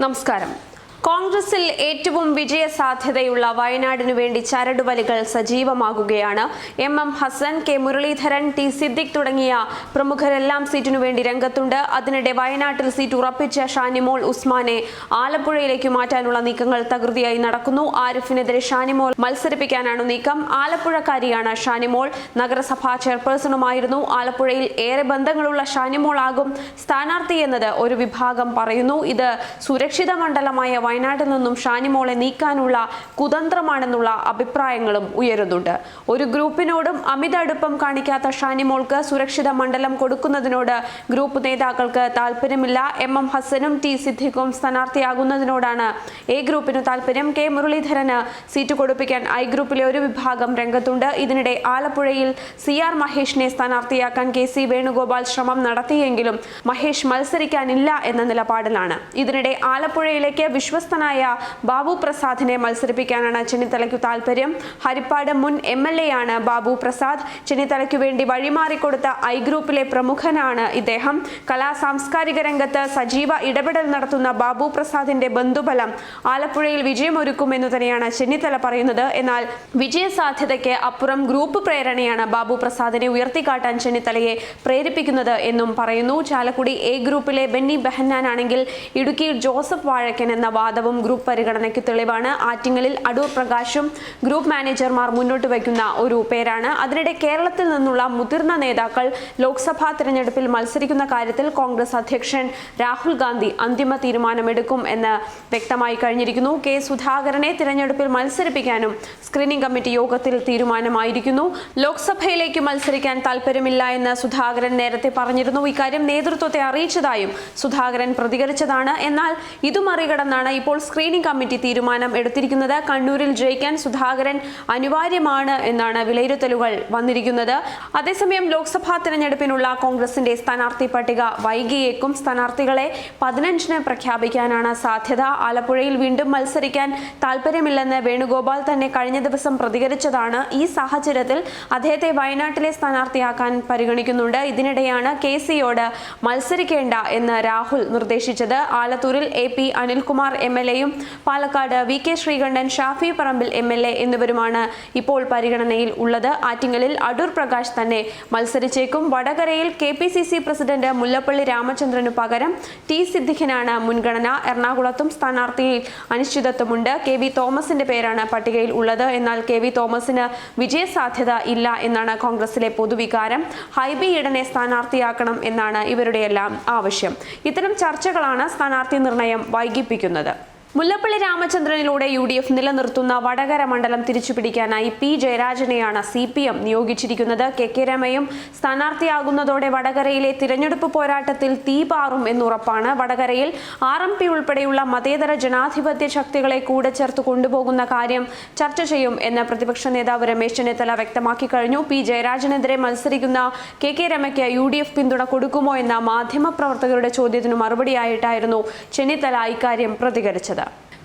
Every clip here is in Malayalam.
നമസ്കാരം. കോൺഗ്രസിൽ ഏറ്റവും വിജയ സാധ്യതയുള്ള വയനാടിനു വേണ്ടി ചരടുവലികൾ സജീവമാകുകയാണ്. M M Hasan K Muraleedharan T Siddique തുടങ്ങിയ പ്രമുഖരെല്ലാം സീറ്റിനു വേണ്ടി രംഗത്തുണ്ട്. അതിനിടെ വയനാട്ടിൽ സീറ്റ് ഉറപ്പിച്ച ഷാനിമോൾ ഉസ്മാനെ ആലപ്പുഴയിലേക്ക് മാറ്റാനുള്ള നീക്കങ്ങൾ തകൃതിയായി നടക്കുന്നു. ആരിഫിനെതിരെ ഷാനിമോൾ മത്സരിപ്പിക്കാനാണ് നീക്കം. ആലപ്പുഴക്കാരിയാണ് ഷാനിമോൾ. നഗരസഭാ ചെയർപേഴ്സണുമായിരുന്നു. ആലപ്പുഴയിൽ ഏറെ ബന്ധങ്ങളുള്ള ഷാനിമോൾ ആകും സ്ഥാനാർത്ഥി എന്നത് ഒരു വിഭാഗം പറയുന്നു. ഇത് സുരക്ഷിത മണ്ഡലമായ വയനാട്ടിൽ നിന്നും ഷാനിമോളെ നീക്കാനുള്ള കുതന്ത്രമാണെന്നുള്ള അഭിപ്രായങ്ങളും ഉയരുന്നുണ്ട്. ഒരു ഗ്രൂപ്പിനോടും അമിത അടുപ്പം കാണിക്കാത്ത ഷാനിമോൾക്ക് സുരക്ഷിത മണ്ഡലം കൊടുക്കുന്നതിനോട് ഗ്രൂപ്പ് നേതാക്കൾക്ക് താല്പര്യമില്ല. എം എം ഹസനും ടി സിദ്ദിഖും സ്ഥാനാർത്ഥിയാകുന്നതിനോടാണ് എ ഗ്രൂപ്പിന് താല്പര്യം. കെ മുരളീധരന് സീറ്റ് കൊടുപ്പിക്കാൻ ഐ ഗ്രൂപ്പിലെ ഒരു വിഭാഗം രംഗത്തുണ്ട്. ഇതിനിടെ ആലപ്പുഴയിൽ സി ആർ മഹേഷിനെ സ്ഥാനാർത്ഥിയാക്കാൻ കെ സി വേണുഗോപാൽ ശ്രമം നടത്തിയെങ്കിലും മഹേഷ് മത്സരിക്കാനില്ല എന്ന നിലപാടിലാണ്. ഇതിനിടെ ആലപ്പുഴയിലേക്ക് വിശ്വസ്തനായ ബാബു പ്രസാദിനെ മത്സരിപ്പിക്കാനാണ് ചെന്നിത്തലയ്ക്കു താല്പര്യം ഹരിപ്പാട് മുൻ എം എൽ എ ആണ് ബാബു പ്രസാദ്. ചെന്നിത്തലയ്ക്കു വേണ്ടി വഴിമാറിക്കൊടുത്ത ഐ ഗ്രൂപ്പിലെ പ്രമുഖനാണ് ഇദ്ദേഹം. കലാ സാംസ്കാരിക രംഗത്ത് സജീവ ഇടപെടൽ നടത്തുന്ന ബാബു പ്രസാദിന്റെ ബന്ധുബലം ആലപ്പുഴയിൽ വിജയമൊരുക്കുമെന്നു തന്നെയാണ് ചെന്നിത്തല പറയുന്നത്. എന്നാൽ വിജയ സാധ്യതയ്ക്ക് അപ്പുറം ഗ്രൂപ്പ് പ്രേരണയാണ് ബാബു പ്രസാദിനെ ഉയർത്തിക്കാട്ടാൻ ചെന്നിത്തലയെ പ്രേരിപ്പിക്കുന്നത് എന്നും പറയുന്നു. ചാലക്കുടി എ ഗ്രൂപ്പിലെ ബെന്നി ബെഹന്നാൻ ആണെങ്കിൽ ഇടുക്കി ജോസഫ് വാഴക്കൻ എന്ന വാദവും ഗ്രൂപ്പ് പരിഗണനയ്ക്ക് തെളിവാണ്. ആറ്റിങ്ങലിൽ അടൂർ പ്രകാശും ഗ്രൂപ്പ് മാനേജർമാർ മുന്നോട്ട് വയ്ക്കുന്ന ഒരു പേരാണ്. അതിനിടെ കേരളത്തിൽ നിന്നുള്ള മുതിർന്ന നേതാക്കൾ ലോക്സഭാ തെരഞ്ഞെടുപ്പിൽ മത്സരിക്കുന്ന കാര്യത്തിൽ കോൺഗ്രസ് അധ്യക്ഷൻ രാഹുൽ ഗാന്ധി അന്തിമ തീരുമാനമെടുക്കും എന്ന് വ്യക്തമായി കഴിഞ്ഞിരിക്കുന്നു. കെ സുധാകരനെ തിരഞ്ഞെടുപ്പിൽ മത്സരിപ്പിക്കാനും സ്ക്രീനിംഗ് കമ്മിറ്റി യോഗത്തിൽ തീരുമാനമായിരിക്കുന്നു. ലോക്സഭയിലേക്ക് മത്സരിക്കാൻ താല്പര്യമില്ല എന്ന് സുധാകരൻ നേരത്തെ പറഞ്ഞിരുന്നു. ഇക്കാര്യം നേതൃത്വത്തെ അറിയിച്ചതായും സുധാകരൻ പ്രതികരിച്ചതാണ്. എന്നാൽ ഇത് മറികടന്നാണ് ഇപ്പോൾ സ്ക്രീനിംഗ് കമ്മിറ്റി തീരുമാനം എടുത്തിരിക്കുന്നത് കണ്ണൂരിൽ ജയിക്കാൻ സുധാകരൻ അനിവാര്യമാണ് എന്നാണ് വിലയിരുത്തലുകൾ വന്നിരിക്കുന്നത്. അതേസമയം ലോക്സഭാ തെരഞ്ഞെടുപ്പിനുള്ള കോൺഗ്രസിന്റെ സ്ഥാനാർത്ഥി പട്ടിക വൈകിയേക്കും. സ്ഥാനാർത്ഥികളെ പതിനഞ്ചിന് പ്രഖ്യാപിക്കാനാണ് സാധ്യത. ആലപ്പുഴയിൽ വീണ്ടും മത്സരിക്കാൻ താല്പര്യമില്ലെന്ന് വേണുഗോപാൽ തന്നെ കഴിഞ്ഞ ദിവസം പ്രതികരിച്ചതാണ്. ഈ സാഹചര്യത്തിൽ അദ്ദേഹത്തെ വയനാട്ടിലെ സ്ഥാനാർത്ഥിയാക്കാൻ പരിഗണിക്കുന്നുണ്ട്. ഇതിനിടെയാണ് കെ സിയോട് മത്സരിക്കേണ്ട എന്ന് രാഹുൽ നിർദ്ദേശിച്ചത്. ആലത്തൂരിൽ A P Anilkumar M. L എയും Palakkad V K Sreekandan Shafi Parambil M L A എന്നിവരുമാണ് ഇപ്പോൾ പരിഗണനയിൽ ഉള്ളത്. ആറ്റിങ്ങലിൽ അടൂർ പ്രകാശ് തന്നെ മത്സരിച്ചേക്കും. വടകരയിൽ K P C C president Mullappally രാമചന്ദ്രനു പകരം ടി സിദ്ദിഖിനാണ് മുൻഗണന. എറണാകുളത്തും സ്ഥാനാർത്ഥിയിൽ അനിശ്ചിതത്വമുണ്ട്. കെ വി തോമസിന്റെ പേരാണ് പട്ടികയിൽ ഉള്ളത്. എന്നാൽ കെ വി തോമസിന് വിജയസാധ്യത ഇല്ല എന്നാണ് കോൺഗ്രസിലെ പൊതുവികാരം. ഹൈബി ഈഡനെ സ്ഥാനാർത്ഥിയാക്കണം എന്നാണ് ഇവരുടെയെല്ലാം ആവശ്യം. ഇത്തരം ചർച്ചകളാണ് സ്ഥാനാർത്ഥി നിർണയം വൈകിപ്പിക്കുന്നത്. മുല്ലപ്പള്ളി രാമചന്ദ്രനിലൂടെ യു ഡി എഫ് നിലനിർത്തുന്ന വടകര മണ്ഡലം തിരിച്ചുപിടിക്കാനായി പി ജയരാജനെയാണ് സി പി എം നിയോഗിച്ചിരിക്കുന്നത്. കെ കെ രമയും സ്ഥാനാർത്ഥിയാകുന്നതോടെ വടകരയിലെ തിരഞ്ഞെടുപ്പ് പോരാട്ടത്തിൽ തീപാറും എന്നുറപ്പാണ്. വടകരയിൽ ആർ എം പി ഉൾപ്പെടെയുള്ള മതേതര ജനാധിപത്യ ശക്തികളെ കൂടെ ചേർത്ത് കൊണ്ടുപോകുന്ന കാര്യം ചർച്ച ചെയ്യും എന്ന് പ്രതിപക്ഷ നേതാവ് രമേശ് ചെന്നിത്തല വ്യക്തമാക്കി കഴിഞ്ഞു. പി ജയരാജനെതിരെ മത്സരിക്കുന്ന കെ കെ രമയ്ക്ക് യു ഡി എഫ് പിന്തുണ കൊടുക്കുമോ എന്ന മാധ്യമപ്രവർത്തകരുടെ ചോദ്യത്തിന് മറുപടിയായിട്ടായിരുന്നു ചെന്നിത്തല ഇക്കാര്യം പ്രതികരിച്ചത്.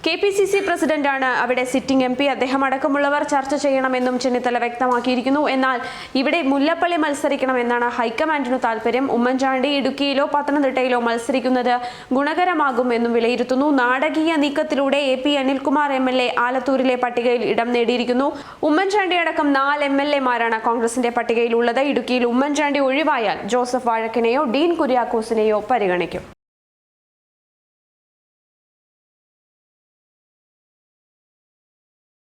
കെ പി സി സി പ്രസിഡന്റാണ് അവിടെ സിറ്റിംഗ് എം പി. അദ്ദേഹം അടക്കമുള്ളവർ ചർച്ച ചെയ്യണമെന്നും ചെന്നിത്തല വ്യക്തമാക്കിയിരിക്കുന്നു. എന്നാൽ ഇവിടെ മുല്ലപ്പള്ളി മത്സരിക്കണമെന്നാണ് ഹൈക്കമാൻഡിനു താല്പര്യം ഉമ്മൻചാണ്ടി ഇടുക്കിയിലോ പത്തനംതിട്ടയിലോ മത്സരിക്കുന്നത് ഗുണകരമാകും എന്നും വിലയിരുത്തുന്നു. നാടകീയ നീക്കത്തിലൂടെ A P Anilkumar M L A ആലത്തൂരിലെ പട്ടികയിൽ ഇടം നേടിയിരിക്കുന്നു. ഉമ്മൻചാണ്ടി അടക്കം നാല് എം എൽ എമാരാണ് കോൺഗ്രസിന്റെ പട്ടികയിലുള്ളത്. ഇടുക്കിയിൽ ഉമ്മൻചാണ്ടി ഒഴിവായാൽ ജോസഫ് വാഴക്കിനെയോ ഡീൻ കുര്യാക്കോസിനെയോ പരിഗണിക്കും.